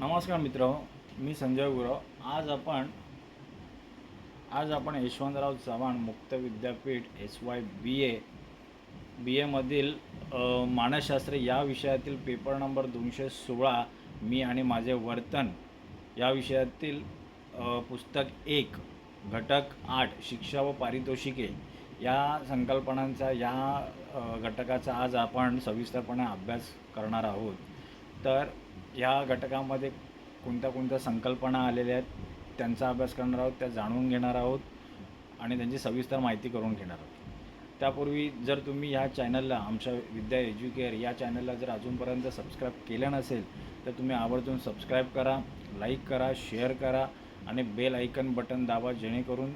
नमस्कार मित्र मी संजय गुरव आज आपण आज आपण यशवंतराव चव्हाण मुक्त विद्यापीठ S Y B A B एमधील मानसशास्त्र या विषयातील पेपर नंबर दोनशे सोळा मी आणि माझे वर्तन. या विषयातील पुस्तक एक घटक आठ शिक्षा व पारितोषिके. या संकल्पनांचा या घटकाचा आज आपण सविस्तरपणे अभ्यास करणार आहोत. तर ह्या घटकामध्ये कोणत्या कोणत्या संकल्पना आलेल्या आहेत त्यांचा अभ्यास करणार आहोत त्या जाणून घेणार आहोत आणि त्यांची सविस्तर माहिती करून घेणार आहोत. त्यापूर्वी जर तुम्ही ह्या चॅनलला आमच्या विद्या एज्युकेअर या चॅनलला जर अजूनपर्यंत सबस्क्राईब केलं नसेल तर तुम्ही आवर्जून सबस्क्राईब करा लाईक करा शेअर करा आणि बेल ऐकन बटन दाबा जेणेकरून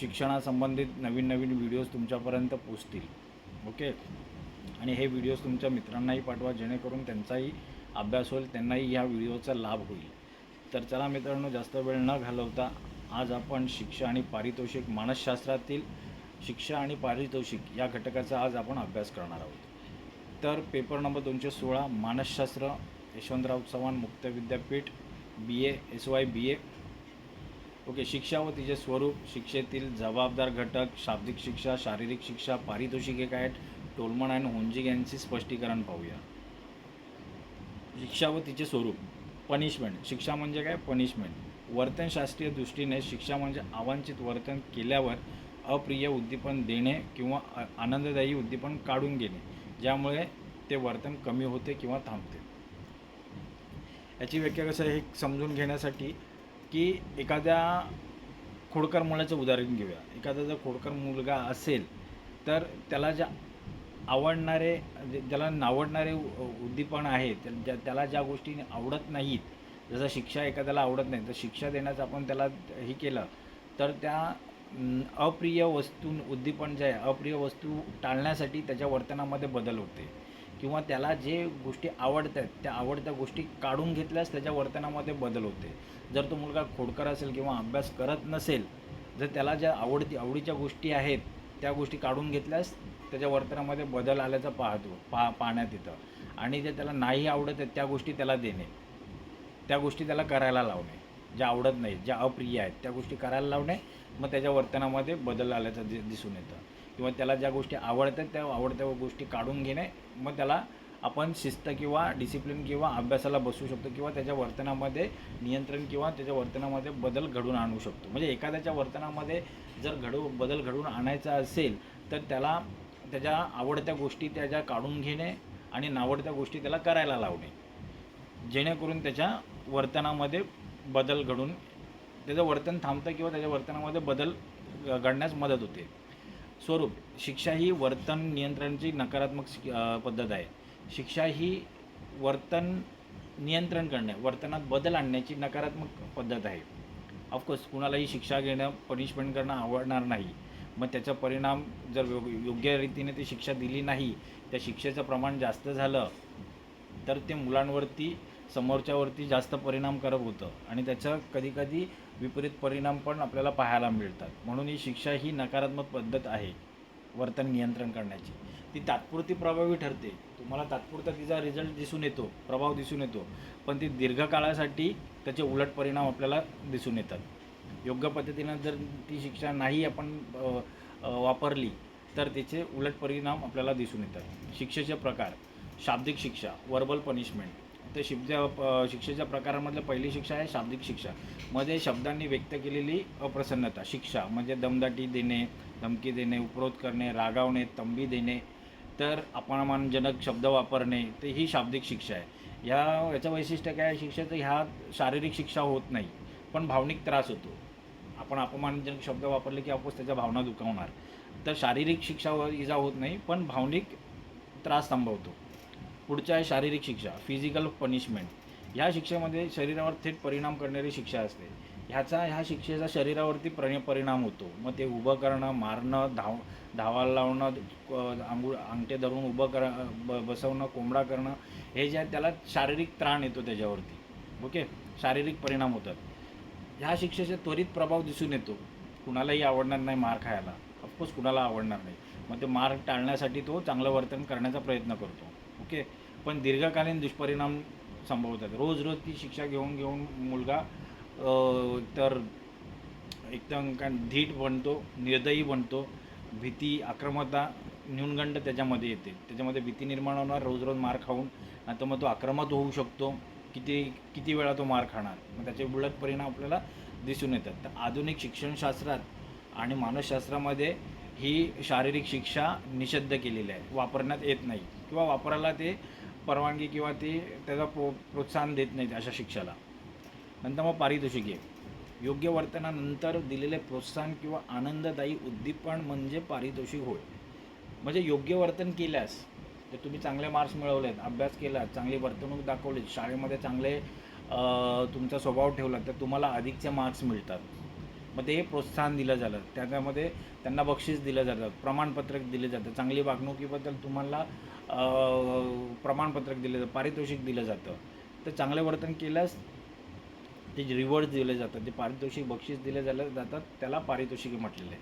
शिक्षणासंबंधित नवीन नवीन व्हिडिओज तुमच्यापर्यंत पोचतील. ओके? आणि हे व्हिडिओज तुमच्या मित्रांनाही पाठवा जेणेकरून त्यांचाही अभ्यास होईल त्यांनाही ह्या व्हिडिओचा लाभ होईल. तर चला मित्रांनो जास्त वेळ न घालवता आज आपण शिक्षा आणि पारितोषिक मानसशास्त्रातील शिक्षा आणि पारितोषिक या घटकाचा आज आपण अभ्यास करणार आहोत. तर पेपर नंबर दोनशे सोळा मानसशास्त्र यशवंतराव चव्हाण मुक्त विद्यापीठ B A S Y B A okay शिक्षा व तिचे स्वरूप शिक्षेतील जबाबदार घटक शाब्दिक शिक्षा शारीरिक शिक्षा पारितोषिके काय आहेत. टोलमन आणि होंजिग यांचे स्पष्टीकरण पाहूया. शिक्षा व तिचे स्वरूप पनिशमेंट शिक्षा म्हणजे काय? पनिशमेंट वर्तनशास्त्रीय दृष्टीने शिक्षा म्हणजे अवांछित वर्तन केल्यावर अप्रिय उद्दीपन देणे किंवा आनंददायी उद्दीपन काढून घेणे ज्यामुळे ते वर्तन कमी होते किंवा थांबते. याची व्याख्या कसं आहे हे समजून घेण्यासाठी की एखाद्या खोडकर मुलाचं उदाहरण घेऊया. एखादा जर खोडकर मुलगा असेल तर त्याला ज्या आवडणारे ज्याला नावडणारे उद्दीपन आहे त्या- ज्या- त्याला ज्या गोष्टी आवडत नाहीत जसं शिक्षा एखाद्याला आवडत नाही तर शिक्षा देण्याचं आपण त्याला हे केलं तर त्या अप्रिय वस्तू उद्दीपन जे आहे अप्रिय वस्तू टाळण्यासाठी त्याच्या वर्तनामध्ये बदल होते. किंवा त्याला जे गोष्टी आवडतात त्या आवडत्या गोष्टी काढून घेतल्यास त्याच्या वर्तनामध्ये बदल होते. जर तो मुलगा खोडकर असेल किंवा अभ्यास करत नसेल जर त्याला ज्या आवडती आवडीच्या गोष्टी आहेत त्या गोष्टी काढून घेतल्यास त्याच्या वर्तनामध्ये बदल आल्याचं पाहतो पा पाहण्यात येतं. आणि जे त्याला नाही आवडत त्या गोष्टी त्याला देणे. त्या गोष्टी त्याला करायला लावणे. ज्या आवडत नाहीत ज्या अप्रिय आहेत त्या गोष्टी करायला लावणे मग त्याच्या वर्तनामध्ये बदल आल्याचं दि दिसून येतं. किंवा त्याला ज्या गोष्टी आवडतात त्या आवडत्या गोष्टी काढून घेणे मग त्याला आपण शिस्त किंवा डिसिप्लिन किंवा अभ्यासाला बसू शकतो किंवा त्याच्या वर्तनामध्ये नियंत्रण किंवा त्याच्या वर्तनामध्ये बदल घडून आणू शकतो. म्हणजे एखाद्याच्या वर्तनामध्ये जर घडू बदल घडवून आणायचा असेल तर त्याला त्याच्या आवडत्या गोष्टी त्याच्या काढून घेणे आणि नावडत्या गोष्टी त्याला करायला लावणे. जेणेकरून त्याच्या वर्तनामध्ये बदल घडून त्याचं वर्तन थांबतं किंवा त्याच्या वर्तनामध्ये बदल घडण्यास मदत होते. स्वरूप शिक्षा ही वर्तन नियंत्रणाची नकारात्मक शिक- पद्धत आहे. शिक्षा ही वर्तन नियंत्रण करणे वर्तनात बदल आणण्याची नकारात्मक पद्धत आहे. ऑफकोर्स कुणालाही शिक्षा घेणं पनिशमेंट करणं आवडणार नाही. मग त्याचा परिणाम जर योग्य रीतीने ती शिक्षा दिली नाही त्या शिक्षेचं प्रमाण जास्त झालं तर ते मुलांवरती समोरच्यावरती जास्त परिणामकारक होतं. आणि त्याचा कधीकधी विपरीत परिणाम पण आपल्याला पाहायला मिळतात. म्हणून ही शिक्षा ही नकारात्मक पद्धत आहे वर्तन नियंत्रण करण्याची. ती तात्पुरती प्रभावी ठरते. तुम्हाला तात्पुरता तिचा रिझल्ट दिसून येतो प्रभाव दिसून येतो. पण ती दीर्घकाळासाठी त्याचे उलट परिणाम आपल्याला दिसून येतात. योग्य पद्धतीनं जर ती शिक्षा नाही आपण वापरली तर त्याचे उलट परिणाम आपल्याला दिसून येतात. शिक्षेचे प्रकार शाब्दिक शिक्षा वर्बल पनिशमेंट ते शिक्षा शिक्षेच्या प्रकारामधलं पहिली शिक्षा आहे शाब्दिक शिक्षा. मध्ये शब्दांनी व्यक्त केलेली अप्रसन्नता शिक्षा म्हणजे दमदाटी देणे धमकी देणे उपरोध करणे रागावणे तंबी देणे तर अपमानजनक शब्द वापरणे ते ही शाब्दिक शिक्षा आहे. ह्या याचं वैशिष्ट्य काय आहे? शिक्षेचं ह्या शारीरिक शिक्षा होत नाही पण भावनिक त्रास होतो. आपण अपमानजनक शब्द वापरले की आपण त्याच्या भावना दुखावणार. तर शारीरिक शिक्षा इजा होत नाही पण भावनिक त्रास थांबवतो. पुढच्या आहे शारीरिक शिक्षा फिजिकल पनिशमेंट ह्या शिक्षेमध्ये शरीरावर थेट परिणाम करणारी शिक्षा असते. ह्याचा ह्या शिक्षेचा शरीरावरती प्र परिणाम होतो. मग ते उभं करणं मारणं धाव धावायला लावणं क- अंगठे धरून उभं कर ब बसवणं कोंबडा करणं हे जे आहे त्याला शारीरिक त्राण येतो त्याच्यावरती. ओके? शारीरिक परिणाम होतात. ह्या शिक्षेचा त्वरित प्रभाव दिसून येतो. कुणालाही आवडणार नाही मार खायला. ऑफकोर्स कुणाला आवडणार नाही. मग ते मार टाळण्यासाठी तो चांगलं वर्तन करण्याचा प्रयत्न करतो. ओके पण दीर्घकालीन दुष्परिणाम संभवतात. रोज रोज ती शिक्षा घेऊन घेऊन मुलगा तर एकदम काय धीट बनतो निर्दयी बनतो. भीती आक्रमकता न्यूनगंड त्याच्यामध्ये येते. त्याच्यामध्ये भीती निर्माण होणार रोज रोज मार खाऊन. आता मग तो आक्रमक होऊ शकतो. किती किती वेळा तो मार खाणार? मग त्याचे उलट परिणाम आपल्याला दिसून येतात. तर आधुनिक शिक्षणशास्त्रात आणि मानसशास्त्रामध्ये ही शारीरिक शिक्षा निषिद्ध केलेली आहे. वापरण्यात येत नाही. किंवा वापरायला ते परवानगी किंवा ते त्याचा प्रो प्रोत्साहन देत नाहीत अशा शिक्षाला. नंतर मग पारितोषिके योग्य वर्तनानंतर दिलेले प्रोत्साहन किंवा आनंददायी उद्दीपन म्हणजे पारितोषिक होय. म्हणजे योग्य वर्तन केल्यास जर तुम्ही चांगले मार्क्स मिळवलेत अभ्यास केला चांगली वर्तणूक दाखवली शाळेमध्ये चांगले तुमचा स्वभाव ठेवला तर तुम्हाला अधिकचे मार्क्स मिळतात. मग ते प्रोत्साहन दिलं जातं. त्याच्यामध्ये त्यांना बक्षीस दिलं जातं प्रमाणपत्रक दिले जातं. चांगली वागणुकीबद्दल तुम्हाला प्रमाणपत्रक दिलं जातं पारितोषिक दिलं जातं. तर चांगले वर्तन केल्यास ते रिवॉर्ड दिले जातात ते पारितोषिक बक्षीस दिले झाले जातात त्याला पारितोषिक म्हटलेलं आहे.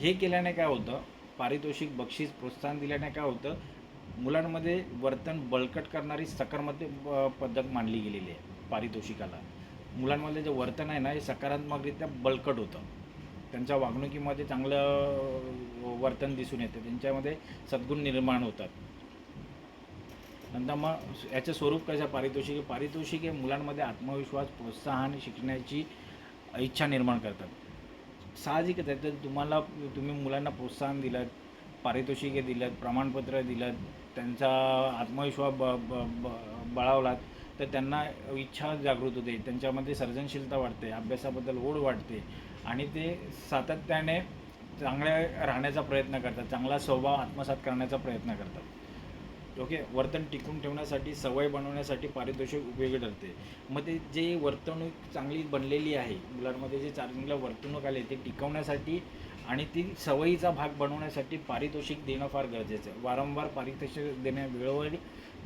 हे केल्याने काय होतं? पारितोषिक बक्षीस प्रोत्साहन दिल्याने काय होतं? मुलांमध्ये वर्तन बळकट करणारी सकारात्मक पद्धत मानली गेलेली आहे पारितोषिकाला. मुलांमध्ये जे वर्तन आहे ना हे सकारात्मकरित्या बळकट होतं. त्यांच्या वागणुकीमध्ये चांगलं वर्तन दिसून येतं. त्यांच्यामध्ये सद्गुण निर्माण होतात. नंतर मग याचं स्वरूप कसं पारितोषिके हे मुलांमध्ये आत्मविश्वास प्रोत्साहन शिकण्याची इच्छा निर्माण करतात. साहजिकच आहे तर तुम्हाला तुम्ही मुलांना प्रोत्साहन दिलं पारितोषिके दिलं प्रमाणपत्र दिलं त्यांचा आत्मविश्वास ब ब ब बळावलात तर त्यांना इच्छा जागृत होते. त्यांच्यामध्ये सर्जनशीलता वाढते अभ्यासाबद्दल ओढ वाढते आणि ते सातत्याने चांगल्या राहण्याचा प्रयत्न करतात चांगला स्वभाव आत्मसात करण्याचा प्रयत्न करतात. ओके? वर्तन टिकून ठेवण्यासाठी सवय बनवण्यासाठी पारितोषिक उपयोगी ठरते. मग ते जे वर्तणूक चांगली बनलेली आहे मुलांमध्ये जे चांगलं वर्तणूक आले ते टिकवण्यासाठी आणि ती सवयीचा भाग बनवण्यासाठी पारितोषिक देणं फार गरजेचं आहे. वारंवार पारितोषिक देणं वेळोवेळी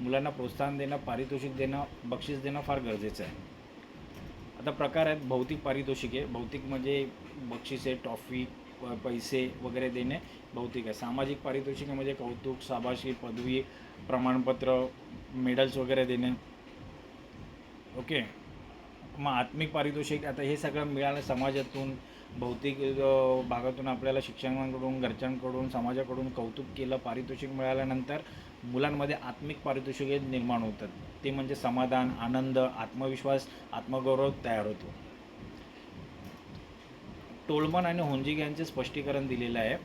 मुलांना प्रोत्साहन देणं पारितोषिक देणं बक्षीस देणं फार गरजेचं आहे. आता प्रकार आहेत भौतिक पारितोषिके भौतिक म्हणजे बक्षिसे ट्रॉफी पैसे वगैरे देणे भौतिक आहे. सामाजिक पारितोषिके म्हणजे कौतुक साभाशी पदवी प्रमाणपत्र मेडल्स वगैरे देणे. ओके? मग आत्मिक पारितोषिक आता हे सगळं मिळालं समाजातून भौतिक भागातून आपल्याला शिक्षकांकडून घरच्यांकडून समाजाकडून कौतुक केलं पारितोषिक मिळाल्यानंतर मुलांमध्ये आत्मिक पारितोषिके निर्माण होतात. ते म्हणजे समाधान आनंद आत्मविश्वास आत्मगौरव तयार होतो. टोलमन आणि होंजिक यांचे स्पष्टीकरण दिलेलं आहे.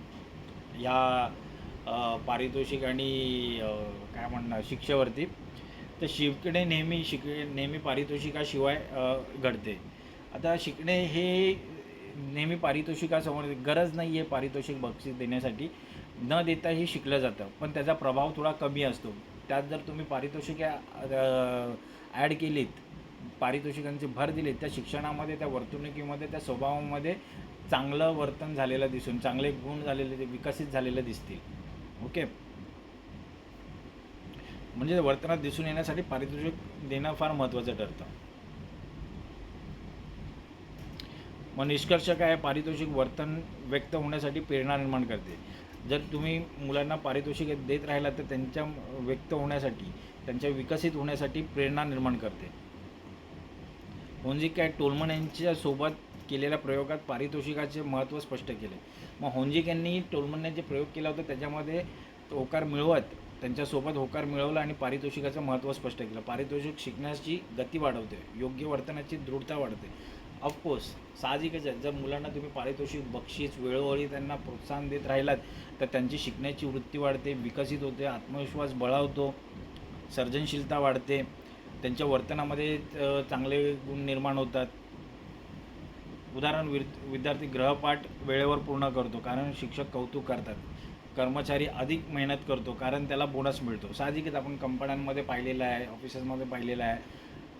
या पारितोषिक आणि काय म्हणणार शिक्षेवरती. तर शिकणे नेहमी शिक नेहमी पारितोषिकाशिवाय घडते. आता शिकणे हे नेहमी पारितोषिकासमोर गरज नाही आहे पारितोषिक बक्षीस देण्यासाठी. न देताही शिकलं जातं पण त्याचा प्रभाव थोडा कमी असतो. त्यात जर तुम्ही पारितोषिके ॲड केलीत पारितोषिकांची भर दिलीत त्या शिक्षणामध्ये त्या वर्तणुकीमध्ये त्या स्वभावामध्ये चांगलं वर्तन झालेलं दिसून चांगले गुण झालेले ते विकसित झालेले दिसतील. ओके? म्हणजे वर्तनात दिसून येण्यासाठी पारितोषिक देणं फार महत्त्वाचं ठरतं. मग निष्कर्ष काय आहे? पारितोषिक वर्तन व्यक्त होण्यासाठी प्रेरणा निर्माण करते. जर तुम्ही मुलांना पारितोषिक देत राहिला तर त्यांच्या व्यक्त होण्यासाठी त्यांच्या विकसित होण्यासाठी प्रेरणा निर्माण करते. होंजिक काय टोलमन यांच्या सोबत केलेल्या प्रयोगात पारितोषिकाचे महत्त्व स्पष्ट केले. मग होंजिक यांनी टोलमनने जे प्रयोग केला होता त्याच्यामध्ये होकार मिळवत त्यांच्यासोबत होकार मिळवला आणि पारितोषिकाचं महत्त्व स्पष्ट केलं. पारितोषिक शिकण्याची गती वाढवते योग्य वर्तनाची दृढता वाढते. ऑफकोर्स साहजिकच आहे. जर मुलांना तुम्ही पारितोषिक बक्षीस वेळोवेळी त्यांना प्रोत्साहन देत राहिलात तर त्यांची शिकण्याची वृत्ती वाढते विकसित होते आत्मविश्वास बळावतो सर्जनशीलता वाढते त्यांच्या वर्तनामध्ये चांगले गुण निर्माण होतात. उदाहरण विद विद्यार्थी ग्रहपाठ वेळेवर पूर्ण करतो कारण शिक्षक कौतुक करतात. कर्मचारी अधिक मेहनत करतो कारण त्याला बोनस मिळतो. साहजिकच आपण कंपन्यांमध्ये पाहिलेलं आहे ऑफिसेसमध्ये पाहिलेलं आहे.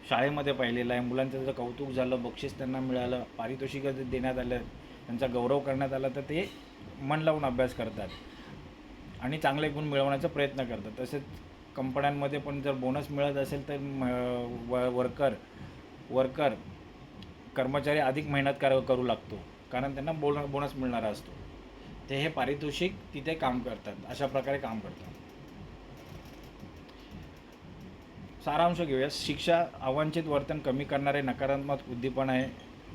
शाळेमध्ये पाहिलेलं आहे. मुलांचं जर कौतुक झालं बक्षीस त्यांना मिळालं पारितोषिक देण्यात आलं त्यांचा गौरव करण्यात आला तर ते मन लावून अभ्यास करतात आणि चांगले गुण मिळवण्याचा प्रयत्न करतात. तसेच कंपन्यांमध्ये पण जर बोनस मिळत असेल तर म- व वर्कर वर्कर कर्मचारी अधिक मेहनत कर करू लागतो. कारण त्यांना बोन बोनस मिळणारा असतो. ते हे पारितोषिक तिथे काम करतात. अशा प्रकारे काम करतात. सारांश घेऊया शिक्षा अवांछित वर्तन कमी करणारे नकारात्मक उद्दीपन आहे.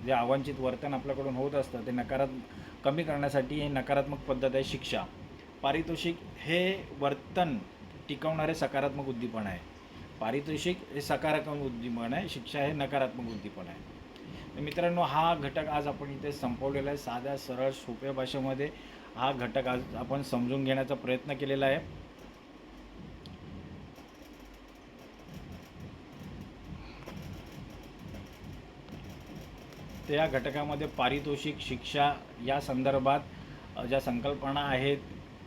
जे अवांछित वर्तन आपल्याकडून होत असतं ते नकारात्मक कमी करण्यासाठी ही नकारात्मक पद्धत आहे शिक्षा. पारितोषिक हे वर्तन टिकवणारे सकारात्मक उद्दीपन आहे. पारितोषिक हे सकारात्मक उद्दीपन आहे. शिक्षा हे नकारात्मक उद्दीपन आहे. मित्रांनो हा घटक आज आपण इथे संपवलेला आहे. साध्या सरळ सोप्या भाषेमध्ये हा घटक आज आपण समजून घेण्याचा प्रयत्न केलेला आहे. त्या घटकामध्ये पारितोषिक शिक्षा या संदर्भात ज्या संकल्पना आहेत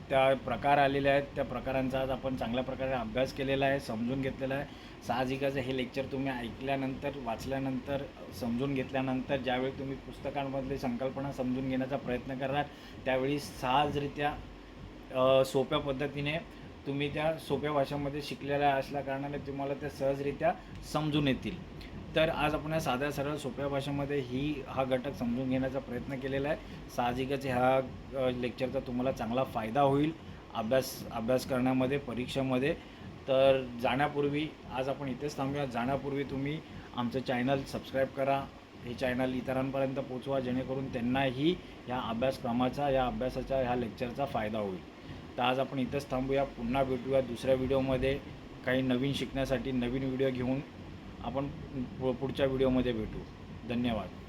त्या प्रकार आलेले आहेत. त्या प्रकारांचा आज आपण चांगल्या प्रकारे अभ्यास केलेला आहे समजून घेतलेला आहे. साहजिकच हे लेक्चर तुम्ही ऐकल्यानंतर वाचल्यानंतर समजून घेतल्यानंतर ज्यावेळी तुम्ही पुस्तकांमधली संकल्पना समजून घेण्याचा प्रयत्न कराल त्यावेळी सहजरित्या सोप्या पद्धतीने तुम्ही त्या सोप्या भाषेमध्ये शिकलेल्या असल्या कारणाने तुम्हाला त्या सहजरित्या समजून येतील. तर आज आपण साध्या सरळ सोप्या भाषेमध्ये ही हा घटक समजून घेण्याचा प्रयत्न केलेला आहे. साहजिकच ह्या लेक्चरचा तुम्हाला चांगला फायदा होईल अभ्यास अभ्यास करण्यामध्ये परीक्षेमध्ये. तर जाण्यापूर्वी आज आपण इथेच थांबूया. जाण्यापूर्वी तुम्ही आमचं चॅनल सबस्क्राईब करा. हे चॅनल इतरांपर्यंत पोचवा जेणेकरून त्यांनाही ह्या अभ्यासक्रमाचा या अभ्यासाच्या ह्या लेक्चरचा फायदा होईल. तर आज आपण इथेच थांबूया. पुन्हा भेटूया दुसऱ्या व्हिडिओमध्ये काही नवीन शिकण्यासाठी नवीन व्हिडिओ घेऊन. आपण पुढच्या व्हिडिओमध्ये भेटू. धन्यवाद.